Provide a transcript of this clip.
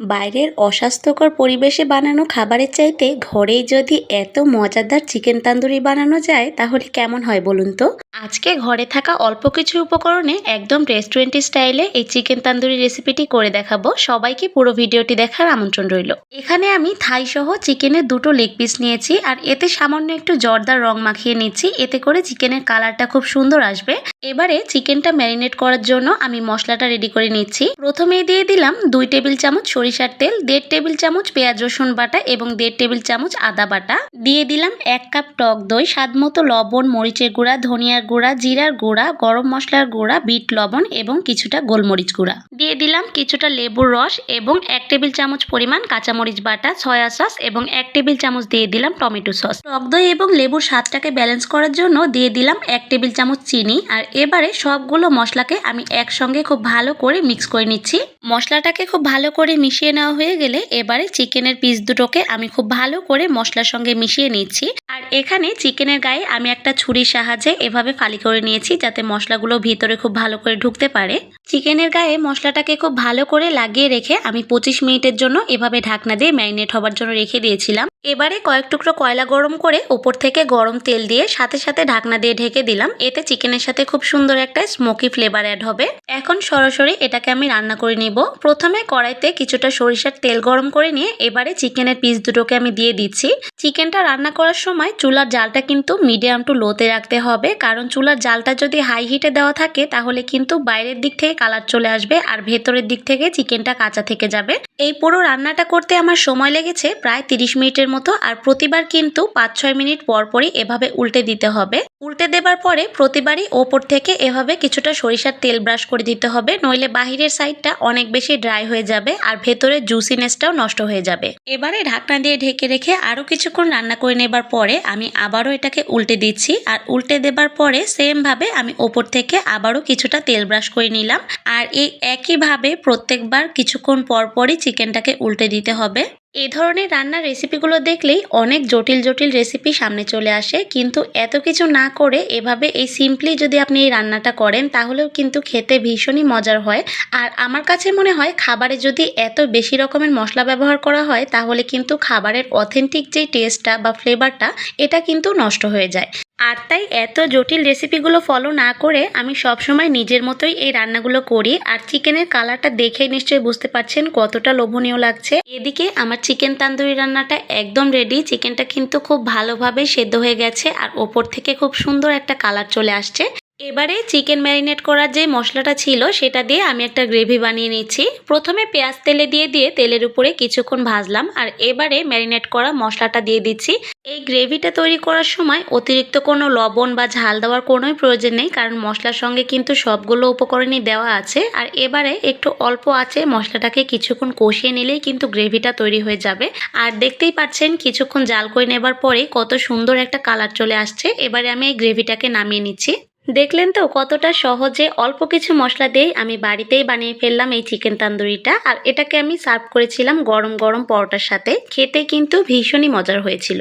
বাইরের অস্বাস্থ্যকর পরিবেশে বানানো খাবারের চাইতে ঘরেই যদি এত মজাদার চিকেন তান্দুরি বানানো যায়, তাহলে কেমন হয় বলুন তো? আজকে ঘরে থাকা অল্প কিছু উপকরণে একদম রেস্টুরেন্ট স্টাইলে এই চিকেন তান্দুরি রেসিপিটি করে দেখাবো। সবাইকে পুরো ভিডিওটি দেখার আমন্ত্রণ রইল। এখানে আমি থাই সহ চিকেনের দুটো লেগ পিস নিয়েছি আর এতে সামান্য একটু জর্দার রং মাখিয়ে নিচ্ছি। এতে করে চিকেনের কালারটা খুব সুন্দর আসবে। এবারে চিকেনটা ম্যারিনেট করার জন্য আমি মশলাটা রেডি করে নিচ্ছি। প্রথমেই দিয়ে দিলাম দুই টেবিল চামচ সরিষার তেল, দেড় টেবিল চামচ পেঁয়াজ রসুন বাটা এবং দেড় টেবিল চামচ আদা বাটা। দিয়ে দিলাম এক কাপ টক দই স্বাদ মতো লবণ, মরিচের গুঁড়া, ধনিয়ার গুঁড়া, জিরার গুঁড়া, গরম মশলার গুঁড়া, বিট, লবণ এবং কিছুটা গোলমরিচ গুঁড়া। দিয়ে দিলাম কিছুটা লেবুর রস এবং এক টেবিল চামচ পরিমাণ কাঁচামরিচ বাটা, সয়া সস এবং এক টেবিল চামচ দিয়ে দিলাম টমেটো সস। টক দই এবং লেবুর স্বাদটাকে ব্যালেন্স করার জন্য দিয়ে দিলাম এক টেবিল চামচ চিনি। আর এবারে সবগুলো মশলাকে আমি একসঙ্গে খুব ভালো করে মিক্স করে নিচ্ছি। মশলাটাকে খুব ভালো করে মিশিয়ে নেওয়া হয়ে গেলে এবারে চিকেনের পিস দুটোকে আমি খুব ভালো করে মশলার সঙ্গে মিশিয়ে নিচ্ছি। আর এখানে চিকেনের গায়ে আমি একটা ছুরির সাহায্যে এভাবে ফালি করে নিয়েছি যাতে মশলাগুলো ভিতরে খুব ভালো করে ঢুকতে পারে। চিকেনের গায়ে মশলাটাকে খুব ভালো করে লাগিয়ে রেখে আমি পঁচিশ মিনিটের জন্য এভাবে ঢাকনা দিয়ে ম্যারিনেট হবার জন্য রেখে দিয়েছিলাম। এবারে কয়েক টুকরো কয়লা গরম করে ওপর থেকে গরম তেল দিয়ে সাথে সাথে ঢাকনা দিয়ে ঢেকে দিলাম। এতে চিকেনের সাথে খুব সুন্দর একটা স্মোকি ফ্লেভার অ্যাড হবে। এখন সরাসরি এটাকে আমি রান্না করে নিব। প্রথমে কড়াইতে কিছুটা সরিষার তেল গরম করে নিয়ে এবারে চিকেনের পিস দুটোকে আমি দিয়ে দিচ্ছি। চিকেনটা রান্না করার সময় চুলার জালটা কিন্তু মিডিয়াম টু লোতে রাখতে হবে। কারণ চুলার জালটা যদি হাই হিটে দেওয়া থাকে, তাহলে কিন্তু বাইরের দিক থেকে কালার চলে আসবে আর ভেতরের দিক থেকে চিকেনটা কাঁচা থেকে যাবে। এই পুরো রান্নাটা করতে আমার সময় লেগেছে প্রায় তিরিশ মিনিটের মতো, আর প্রতিবার কিন্তু পাঁচ ছয় মিনিট পর পরই এভাবে উল্টে দিতে হবে। উল্টে দেবার পরে প্রতিবারই ওপর থেকে এভাবে কিছুটা সরিষার তেল ব্রাশ করে দিতে হবে, নইলে বাহিরের সাইডটা অনেক বেশি ড্রাই হয়ে যাবে আর ভেতরের জুসিনেসটাও নষ্ট হয়ে যাবে। এবারে ঢাকনা দিয়ে ঢেকে রেখে আরও কিছুক্ষণ রান্না করে নেবার পরে আমি আবারও এটাকে উল্টে দিচ্ছি, আর উল্টে দেবার পরে সেমভাবে আমি ওপর থেকে আবারও কিছুটা তেল ব্রাশ করে নিলাম, আর এই একইভাবে প্রত্যেকবার কিছুক্ষণ পর পরই চিকেনটাকে উল্টে দিতে হবে। এই ধরনের রান্নার রেসিপিগুলো দেখলেই অনেক জটিল জটিল রেসিপি সামনে চলে আসে। কিন্তু এত কিছু না করে এভাবে এই সিম্পলি যদি আপনি এই রান্নাটা করেন, তাহলেও কিন্তু খেতে ভীষণই মজার হয়। আর আমার কাছে মনে হয় খাবারে যদি এত বেশি রকমের মশলা ব্যবহার করা হয়, তাহলে কিন্তু খাবারের অথেন্টিক যেই টেস্টটা বা ফ্লেভারটা এটা কিন্তু নষ্ট হয়ে যায়। আর তাই এত জটিল রেসিপিগুলো ফলো না করে আমি সবসময় নিজের মতোই এই রান্নাগুলো করি। আর চিকেনের কালারটা দেখেই নিশ্চয়ই বুঝতে পারছেন কতটা লোভনীয় লাগছে। এদিকে আমার চিকেন তান্দুরি রান্নাটা একদম রেডি চিকেনটা কিন্তু খুব ভালোভাবে সেদ্ধ হয়ে গেছে আর ওপর থেকে খুব সুন্দর একটা কালার চলে আসছে। এবারে চিকেন ম্যারিনেট করার যে মশলাটা ছিল, সেটা দিয়ে আমি একটা গ্রেভি বানিয়ে নিচ্ছি। প্রথমে পেঁয়াজ তেলে দিয়ে দিয়ে তেলের উপরে কিছুক্ষণ ভাজলাম, আর এবারে ম্যারিনেট করা মশলাটা দিয়ে দিচ্ছি। এই গ্রেভিটা তৈরি করার সময় অতিরিক্ত কোনো লবণ বা ঝাল দেওয়ার কোনোই প্রয়োজন নেই, কারণ মশলার সঙ্গে কিন্তু সবগুলো উপকরণই দেওয়া আছে। আর এবারে একটু অল্প আছে মশলাটাকে কিছুক্ষণ কষিয়ে নিলেই কিন্তু গ্রেভিটা তৈরি হয়ে যাবে। আর দেখতেই পাচ্ছেন, কিছুক্ষণ জাল করে নেবার পরে কত সুন্দর একটা কালার চলে আসছে। এবারে আমি এই গ্রেভিটাকে নামিয়ে নিচ্ছি। দেখলেন তো কতটা সহজে অল্প কিছু মশলা দিয়ে আমি বাড়িতেই বানিয়ে ফেললাম এই চিকেন তান্দুরিটা। আর এটাকে আমি সার্ভ করেছিলাম গরম গরম পরোটার সাথে। খেতে কিন্তু ভীষণই মজার হয়েছিল।